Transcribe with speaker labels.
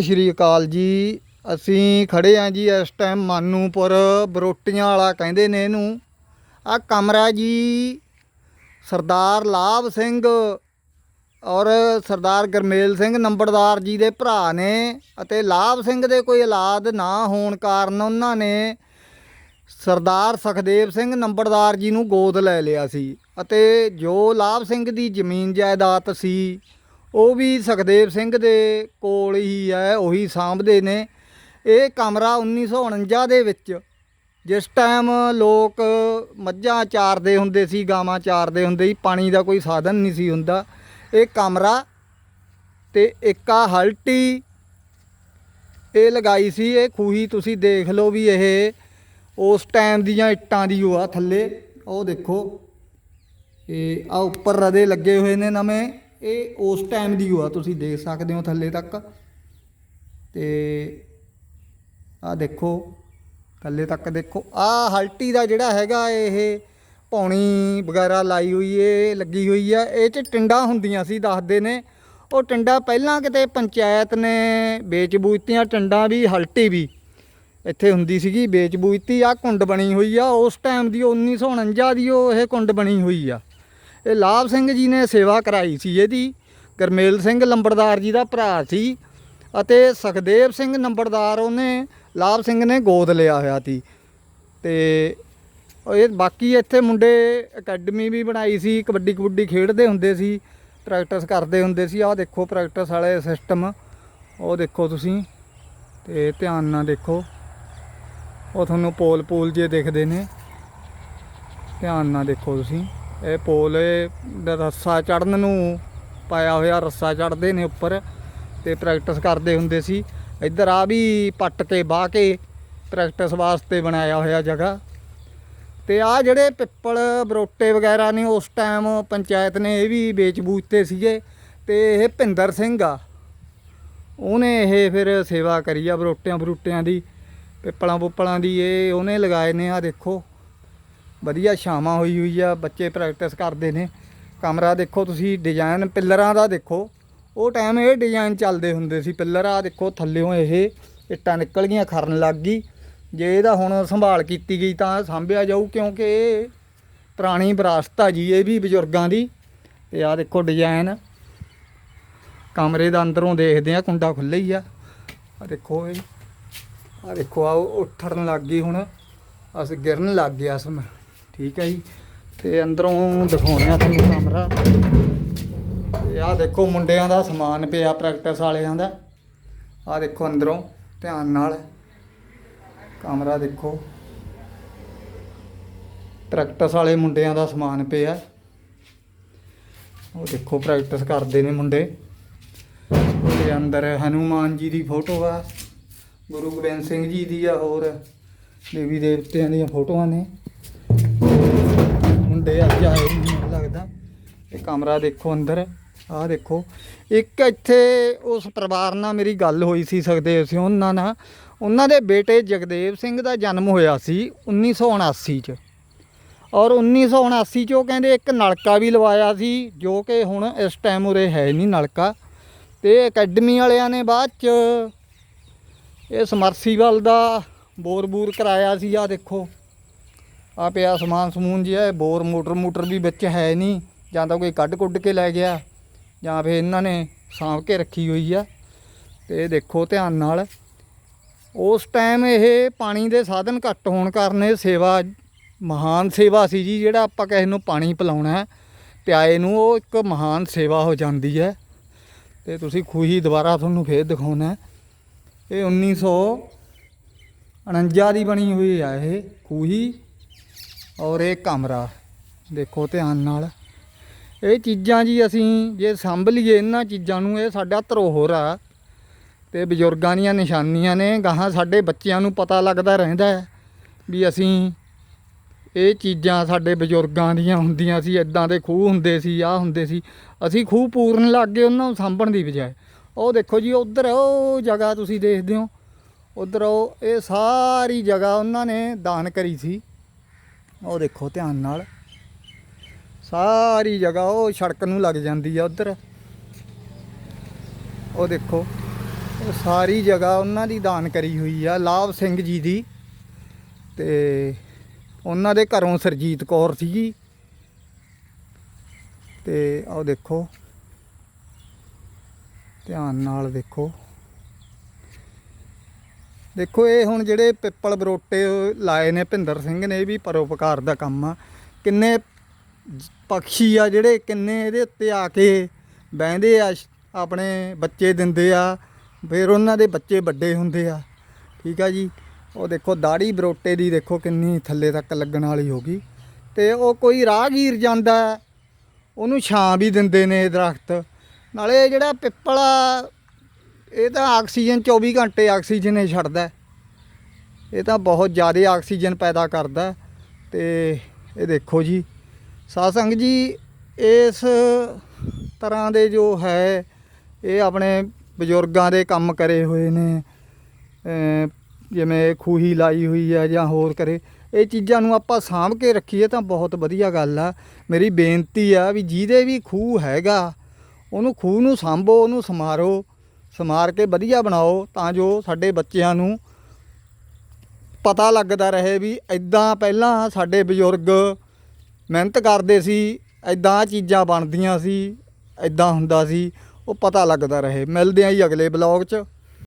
Speaker 1: ਸਤਿ ਸ਼੍ਰੀ ਅਕਾਲ ਜੀ। ਅਸੀਂ ਖੜੇ ਆਂ ਜੀ ਇਸ ਟਾਈਮ ਮਾਨੂਪੁਰ, ਬਰੋਟੀਆਂ ਵਾਲਾ ਕਹਿੰਦੇ ਨੇ ਇਹਨੂੰ। ਆ ਕਮਰਾ ਜੀ ਸਰਦਾਰ ਲਾਭ ਸਿੰਘ ਔਰ ਸਰਦਾਰ ਗਰਮੇਲ ਸਿੰਘ ਨੰਬਰਦਾਰ ਜੀ ਦੇ ਭਰਾ ਨੇ ਅਤੇ ਲਾਭ ਸਿੰਘ ਦੇ ਕੋਈ ਔਲਾਦ ਨਾ ਹੋਣ ਕਾਰਨ ਉਹਨਾਂ ਨੇ ਸਰਦਾਰ ਸੁਖਦੇਵ ਸਿੰਘ ਨੰਬਰਦਾਰ ਜੀ ਨੂੰ ਗੋਦ ਲੈ ਲਿਆ ਸੀ ਅਤੇ ਜੋ ਲਾਭ ਸਿੰਘ ਦੀ ਜ਼ਮੀਨ ਜਾਇਦਾਦ ਸੀ ਉਹ ਵੀ ਸੁਖਦੇਵ ਸਿੰਘ ਦੇ ਕੋਲ ਹੀ ਹੈ, ਉਹੀ ਸਾਂਭਦੇ ਨੇ। ਇਹ ਕਮਰਾ 1949 ਦੇ ਵਿੱਚ, ਜਿਸ ਟਾਈਮ ਲੋਕ ਮੱਝਾਂ ਚਾਰਦੇ ਹੁੰਦੇ ਸੀ, ਗਾਵਾਂ ਚਾਰਦੇ ਹੁੰਦੇ ਸੀ, ਪਾਣੀ ਦਾ ਕੋਈ ਸਾਧਨ ਨਹੀਂ ਸੀ ਹੁੰਦਾ। ਇਹ ਕਮਰਾ ਤੇ ਇੱਕ ਆ ਹਲਟੀ, ਇਹ ਲਗਾਈ ਸੀ, ਇਹ ਖੂਹੀ ਤੁਸੀਂ ਦੇਖ ਲਓ ਵੀ ਇਹ ਉਸ ਟਾਈਮ ਦੀਆਂ ਇੱਟਾਂ ਦੀ ਉਹ ਆ ਥੱਲੇ। ਉਹ ਦੇਖੋ, ਇਹ ਆ ਉੱਪਰ ਰਦੇ ਲੱਗੇ ਹੋਏ ਨੇ ਨਵੇਂ। ਇਹ ਉਸ ਟਾਈਮ ਦੀ ਉਹ ਆ ਤੁਸੀਂ ਦੇਖ ਸਕਦੇ ਹੋ ਥੱਲੇ ਤੱਕ। ਤੇ ਆ ਦੇਖੋ, ਥੱਲੇ ਤੱਕ ਦੇਖੋ। ਆ ਹਲਟੀ ਦਾ ਜਿਹੜਾ ਹੈਗਾ, ਇਹ ਪੌਣੀ ਵਗੈਰਾ ਲਾਈ ਹੋਈ ਏ, ਲੱਗੀ ਹੋਈ ਆ। ਇਹ ਚ ਟਿੰਡਾ ਹੁੰਦੀਆਂ ਸੀ, ਦੱਸਦੇ ਨੇ। ਉਹ ਟਿੰਡਾ ਪਹਿਲਾਂ ਕਿਤੇ ਪੰਚਾਇਤ ਨੇ ਵੇਚ ਬੂਜਤੀਆਂ ਟਿੰਡਾਂ ਵੀ, ਹਲਟੀ ਵੀ। ਇੱਥੇ ਹੁੰਦੀ ਸੀਗੀ ਵੇਚ ਬੂਜਤੀ ਆ ਕੁੰਡ ਬਣੀ ਹੋਈ ਆ। ਉਸ ਟਾਈਮ ਦੀ 1949 ਦੀ ਉਹ ਇਹ ਕੁੰਡ ਬਣੀ ਹੋਈ ਆ। ਇਹ ਲਾਭ ਸਿੰਘ ਜੀ ਨੇ ਸੇਵਾ ਕਰਾਈ ਸੀ ਇਹਦੀ, ਗਰਮੇਲ ਸਿੰਘ ਲੰਬੜਦਾਰ ਜੀ ਦਾ ਭਰਾ ਸੀ ਅਤੇ ਸੁਖਦੇਵ ਸਿੰਘ ਨੰਬਰਦਾਰ ਉਹਨੇ, ਲਾਭ ਸਿੰਘ ਨੇ ਗੋਦ ਲਿਆ ਹੋਇਆ ਸੀ ਤੇ ਇਹ ਬਾਕੀ ਇੱਥੇ ਮੁੰਡੇ ਅਕੈਡਮੀ ਵੀ ਬਣਾਈ ਸੀ, ਕਬੱਡੀ ਕਬੱਡੀ ਖੇਡਦੇ ਹੁੰਦੇ ਸੀ, ਪ੍ਰੈਕਟਿਸ ਕਰਦੇ ਹੁੰਦੇ ਸੀ, ਆਹ ਦੇਖੋ ਪ੍ਰੈਕਟਿਸ ਵਾਲੇ ਸਿਸਟਮ, ਉਹ ਦੇਖੋ ਤੁਸੀਂ ਤੇ ਧਿਆਨ ਨਾਲ ਦੇਖੋ, ਉਹ ਤੁਹਾਨੂੰ ਪੋਲ ਪੂਲ ਜੇ ਦਿਖਦੇ ਨੇ, ਧਿਆਨ ਨਾਲ ਦੇਖੋ ਤੁਸੀਂ। ਇਹ ਪੋਲ ਰੱਸਾ ਚੜਨ ਨੂੰ ਪਾਇਆ ਹੋਇਆ, ਰੱਸਾ ਚੜਦੇ ਨੇ ਉੱਪਰ ਤੇ ਪ੍ਰੈਕਟਿਸ ਕਰਦੇ ਹੁੰਦੇ ਸੀ। ਇੱਧਰ ਆ ਵੀ ਪੱਟ ਕੇ ਬਾਹ ਕੇ ਪ੍ਰੈਕਟਿਸ ਵਾਸਤੇ ਬਣਾਇਆ ਹੋਇਆ ਜਗ੍ਹਾ। ਤੇ ਆ ਜਿਹੜੇ ਪਿੱਪਲ ਬਰੋਟੇ ਵਗੈਰਾ ਨੇ, ਉਸ ਟਾਈਮ ਪੰਚਾਇਤ ਨੇ ਇਹ ਵੀ ਵੇਚ ਬੂਚਤੇ ਸੀਗੇ ਤੇ ਇਹ ਭਿੰਦਰ ਸਿੰਘ ਆ। ਉਹਨੇ ਇਹ ਫਿਰ ਸੇਵਾ ਕਰੀ ਆ ਬਰੋਟਿਆਂ ਬਰੂਟਿਆਂ ਦੀ ਪਿੱਪਲਾਂ ਪੁੱਪਲਾਂ ਦੀ, ਇਹ ਉਹਨੇ ਲਗਾਏ ਨੇ ਆ ਦੇਖੋ। ਵਧੀਆ ਛਾਵਾਂ ਹੋਈ ਹੋਈ ਆ, ਬੱਚੇ ਪ੍ਰੈਕਟਿਸ ਕਰਦੇ ਨੇ। ਕਮਰਾ ਦੇਖੋ ਤੁਸੀਂ ਡਿਜ਼ਾਈਨ ਪਿੱਲਰਾਂ ਦਾ ਦੇਖੋ। ਉਹ ਟਾਈਮ ਇਹ ਡਿਜ਼ਾਈਨ ਚੱਲਦੇ ਹੁੰਦੇ ਸੀ, ਪਿੱਲਰ ਆ ਦੇਖੋ ਥੱਲਿਓਂ ਇਹ ਇੱਟਾਂ ਨਿਕਲ ਗਈਆਂ ਖਰਨ ਲੱਗ ਗਈ। ਜੇ ਇਹਦਾ ਹੁਣ ਸੰਭਾਲ ਕੀਤੀ ਗਈ ਤਾਂ ਸਾਂਭਿਆ ਜਾਊ, ਕਿਉਂਕਿ ਇਹ ਪੁਰਾਣੀ ਵਿਰਾਸਤ ਆ ਜੀ, ਇਹ ਵੀ ਬਜ਼ੁਰਗਾਂ ਦੀ। ਤੇ ਆ ਦੇਖੋ ਡਿਜ਼ਾਈਨ ਕਮਰੇ ਦਾ ਅੰਦਰੋਂ ਦੇਖਦੇ ਆ, ਕੁੰਡਾ ਖੁੱਲ੍ਹਾ ਹੀ ਆ। ਆ ਦੇਖੋ ਇਹ। ਆ ਦੇਖੋ ਆ ਉੱਠਣ ਲੱਗ ਗਈ ਹੁਣ। ਅਸ ਗਿਰਨ ਲੱਗ ਗਿਆ ਸਮ। ਠੀਕ ਹੈ ਜੀ। ਤੇ ਅੰਦਰੋਂ ਦਿਖਾਉਂਦੇ ਆ ਤੁਹਾਨੂੰ ਕਮਰਾ। ਤੇ ਆ ਦੇਖੋ ਮੁੰਡਿਆਂ ਦਾ ਸਮਾਨ ਪਿਆ ਪ੍ਰੈਕਟਿਸ ਵਾਲਿਆਂ ਦਾ। ਆਹ ਦੇਖੋ ਅੰਦਰੋਂ, ਧਿਆਨ ਨਾਲ। ਕਮਰਾ ਦੇਖੋ। ਪ੍ਰੈਕਟਿਸ ਵਾਲੇ ਮੁੰਡਿਆਂ ਦਾ ਸਮਾਨ ਪਿਆ। ਉਹ ਦੇਖੋ ਪ੍ਰੈਕਟਿਸ ਕਰਦੇ ਨੇ ਮੁੰਡੇ। ਉਹਦੇ ਅੰਦਰ ਹਨੂਮਾਨ ਜੀ ਦੀ ਫੋਟੋ ਆ। ਗੁਰੂ ਗੋਬਿੰਦ ਸਿੰਘ ਜੀ ਦੀ ਆ ਹੋਰ। ਦੇਵੀ ਦੇਵਤਿਆਂ ਦੀਆਂ ਫੋਟੋਆਂ ਨੇ। ਮੁੰਡੇ ਅੱਜ ਆਏ ਮੈਨੂੰ ਲੱਗਦਾ। ਇਹ ਕਮਰਾ ਦੇਖੋ ਅੰਦਰ, ਆਹ ਦੇਖੋ। ਇੱਕ ਇੱਥੇ ਉਸ ਪਰਿਵਾਰ ਨਾਲ ਮੇਰੀ ਗੱਲ ਹੋਈ ਸੀ ਸਕਦੇ ਸਿੰਘ, ਉਹਨਾਂ ਨਾਲ। ਉਹਨਾਂ ਦੇ ਬੇਟੇ ਜਗਦੇਵ ਸਿੰਘ ਦਾ ਜਨਮ ਹੋਇਆ ਸੀ 1979 ਚ। ਔਰ 1979 ਚ ਉਹ ਕਹਿੰਦੇ ਇੱਕ ਨਲਕਾ ਵੀ ਲਵਾਇਆ ਸੀ, ਜੋ ਕਿ ਹੁਣ ਇਸ ਟਾਈਮ ਉਰੇ ਹੈ ਨਹੀਂ ਨਲਕਾ। ਤੇ ਅਕੈਡਮੀ ਵਾਲਿਆਂ ਨੇ ਬਾਅਦ ਚ ਇਹ ਸਮਰਸੀਵਲ ਦਾ ਬੋਰ ਬੂਰ ਕਰਾਇਆ ਸੀ ਆ ਦੇਖੋ। ਆ ਪਿਆ ਸਮਾਨ ਸਮੂਨ ਜਿਹਾ ਇਹ ਬੋਰ ਮੋਟਰ ਮੋਟਰ ਵੀ ਵਿੱਚ ਹੈ ਨਹੀਂ, ਜਾਂ ਤਾਂ ਕੋਈ ਕੱਢ ਕੁੱਢ ਕੇ ਲੈ ਗਿਆ, ਜਾਂ ਫਿਰ ਇਹਨਾਂ ਨੇ ਸਾਂਭ ਕੇ ਰੱਖੀ ਹੋਈ ਆ। ਤੇ ਦੇਖੋ ਧਿਆਨ ਨਾਲ, ਉਸ ਟਾਈਮ ਇਹ ਪਾਣੀ ਦੇ ਸਾਧਨ ਘੱਟ ਹੋਣ ਕਾਰਨ ਇਹ ਸੇਵਾ ਮਹਾਨ ਸੇਵਾ ਸੀ ਜੀ, ਜਿਹੜਾ ਆਪਾਂ ਕਿਸੇ ਨੂੰ ਪਾਣੀ ਪਿਲਾਉਣਾ ਹੈ, ਪਿਆਏ ਨੂੰ ਉਹ ਇੱਕ ਮਹਾਨ ਸੇਵਾ ਹੋ ਜਾਂਦੀ ਹੈ। ਤੇ ਤੁਸੀਂ ਖੂਹੀ ਦੁਬਾਰਾ ਤੁਹਾਨੂੰ ਫੇਰ ਦਿਖਾਉਣਾ ਹੈ। ਇਹ 1949 ਦੀ ਬਣੀ ਹੋਈ ਆ ਇਹ ਖੂਹੀ। ਔਰ ਇਹ ਕਮਰਾ, ਦੇਖੋ ਧਿਆਨ ਨਾਲ। ਇਹ ਚੀਜ਼ਾਂ ਜੀ ਅਸੀਂ ਜੇ ਸੰਭ ਲਈਏ ਇਹਨਾਂ ਚੀਜ਼ਾਂ ਨੂੰ, ਇਹ ਸਾਡਾ ਧਰੋਹਰ ਆ। ਤੇ ਬਜ਼ੁਰਗਾਂ ਦੀਆਂ ਨਿਸ਼ਾਨੀਆਂ ਨੇ, ਗਾਹਾਂ ਸਾਡੇ ਬੱਚਿਆਂ ਨੂੰ ਪਤਾ ਲੱਗਦਾ ਰਹਿੰਦਾ ਹੈ ਵੀ ਅਸੀਂ ਇਹ ਚੀਜ਼ਾਂ ਸਾਡੇ ਬਜ਼ੁਰਗਾਂ ਦੀਆਂ ਹੁੰਦੀਆਂ ਸੀ ਇਦਾਂ ਦੇ ਖੂਹ ਹੁੰਦੇ ਸੀ, ਆਹ ਹੁੰਦੇ ਸੀ। ਅਸੀਂ ਖੂਹ ਪੂਰਨ ਲੱਗ ਗਏ ਉਹਨਾਂ ਨੂੰ ਸਾਂਭਣ ਦੀ ਬਜਾਏ। ਉਹ ਦੇਖੋ ਜੀ, ਉਧਰ ਉਹ ਜਗ੍ਹਾ ਤੁਸੀਂ ਦੇਖਦੇ ਹੋ, ਉਧਰ ਉਹ, ਇਹ ਸਾਰੀ ਜਗ੍ਹਾ ਉਹਨਾਂ ਨੇ ਦਾਨ ਕਰੀ ਸੀ। ਉਹ ਦੇਖੋ ਧਿਆਨ ਨਾਲ। ਸਾਰੀ ਜਗ੍ਹਾ ਉਹ ਸੜਕ ਨੂੰ ਲੱਗ ਜਾਂਦੀ ਆ ਉਧਰ। ਉਹ ਦੇਖੋ, ਉਹ ਸਾਰੀ ਜਗ੍ਹਾ ਉਹਨਾਂ ਦੀ ਦਾਨ ਕਰੀ ਹੋਈ ਆ, ਲਾਭ ਸਿੰਘ ਜੀ ਦੀ। ਤੇ ਉਹਨਾਂ ਦੇ ਘਰੋਂ ਸਰਜੀਤ ਕੌਰ ਸੀਗੀ। ਤੇ ਆਹ ਦੇਖੋ, ਧਿਆਨ ਨਾਲ ਦੇਖੋ। ਦੇਖੋ, ਇਹ ਹੁਣ ਜਿਹੜੇ ਪਿੱਪਲ ਬਰੋਟੇ ਲਾਏ ਨੇ ਭਿੰਦਰ ਸਿੰਘ ਨੇ, ਇਹ ਵੀ ਪਰੋਪਕਾਰ ਦਾ ਕੰਮ ਆ। ਕਿੰਨੇ ਪਕਸ਼ੀ ਆ ਜਿਹੜੇ, ਕਿੰਨੇ ਇਹਦੇ ਉੱਤੇ ਆ ਕੇ ਬਹਿੰਦੇ ਆ ਆਪਣੇ ਬੱਚੇ ਦਿੰਦੇ ਆ, ਫਿਰ ਉਹਨਾਂ ਦੇ ਬੱਚੇ ਵੱਡੇ ਹੁੰਦੇ ਆ। ਠੀਕ ਆ ਜੀ? ਉਹ ਦੇਖੋ ਦਾੜੀ ਬਰੋਟੇ ਦੀ ਦੇਖੋ ਕਿੰਨੀ ਥੱਲੇ ਤੱਕ ਲੱਗਣ ਵਾਲੀ ਹੋ ਗਈ। ਤੇ ਉਹ ਕੋਈ ਰਾਹਗੀਰ ਜਾਂਦਾ, ਉਹਨੂੰ ਛਾਂ ਵੀ ਦਿੰਦੇ ਨੇ ਇਹ ਦਰਖਤ। ਨਾਲੇ ਜਿਹੜਾ ਪਿੱਪਲ ਇਹ ਤਾਂ ਆਕਸੀਜਨ 24 ਘੰਟੇ ਆਕਸੀਜਨ ਹੀ ਛੱਡਦਾ ਇਹ ਤਾਂ ਬਹੁਤ ਜ਼ਿਆਦਾ ਆਕਸੀਜਨ ਪੈਦਾ ਕਰਦਾ ਹੈ। ਤੇ ਇਹ ਦੇਖੋ ਜੀ ਸਾਧ ਜੀ, ਇਸ ਤਰ੍ਹਾਂ ਦੇ ਜੋ ਹੈ, ਇਹ ਆਪਣੇ ਬਜ਼ੁਰਗਾਂ ਦੇ ਕੰਮ ਕਰੇ ਹੋਏ ਨੇ ਜਿਵੇਂ ਖੂਹੀ ਲਾਈ ਹੋਈ ਹੈ ਜਾਂ ਹੋਰ ਕਰੇ, ਇਹ ਚੀਜ਼ਾਂ ਨੂੰ ਆਪਾਂ ਸਾਂਭ ਕੇ ਰੱਖੀਏ ਤਾਂ ਬਹੁਤ ਵਧੀਆ ਗੱਲ ਆ। ਮੇਰੀ ਬੇਨਤੀ ਆ ਵੀ ਜਿਹਦੇ ਵੀ ਖੂਹ ਹੈਗਾ, ਉਹਨੂੰ ਖੂਹ ਨੂੰ ਸਾਂਭੋ, ਉਹਨੂੰ ਸਮਾਰੋ ਸਮਾਰ ਕੇ ਵਧੀਆ ਬਣਾਓ ਤਾਂ ਜੋ ਸਾਡੇ ਬੱਚਿਆਂ ਨੂੰ ਪਤਾ ਲੱਗਦਾ ਰਹੇ ਵੀ ਇਦਾਂ ਪਹਿਲਾਂ ਸਾਡੇ ਬਜ਼ੁਰਗ ਮਿਹਨਤ ਕਰਦੇ ਸੀ ਇਦਾਂ ਚੀਜ਼ਾਂ ਬਣਦੀਆਂ ਸੀ ਇਦਾਂ ਹੁੰਦਾ ਸੀ, ਉਹ ਪਤਾ ਲੱਗਦਾ ਰਹੇ। ਮਿਲਦੇ ਆਂ ਜੀ ਅਗਲੇ ਬਲੌਗ 'ਚ।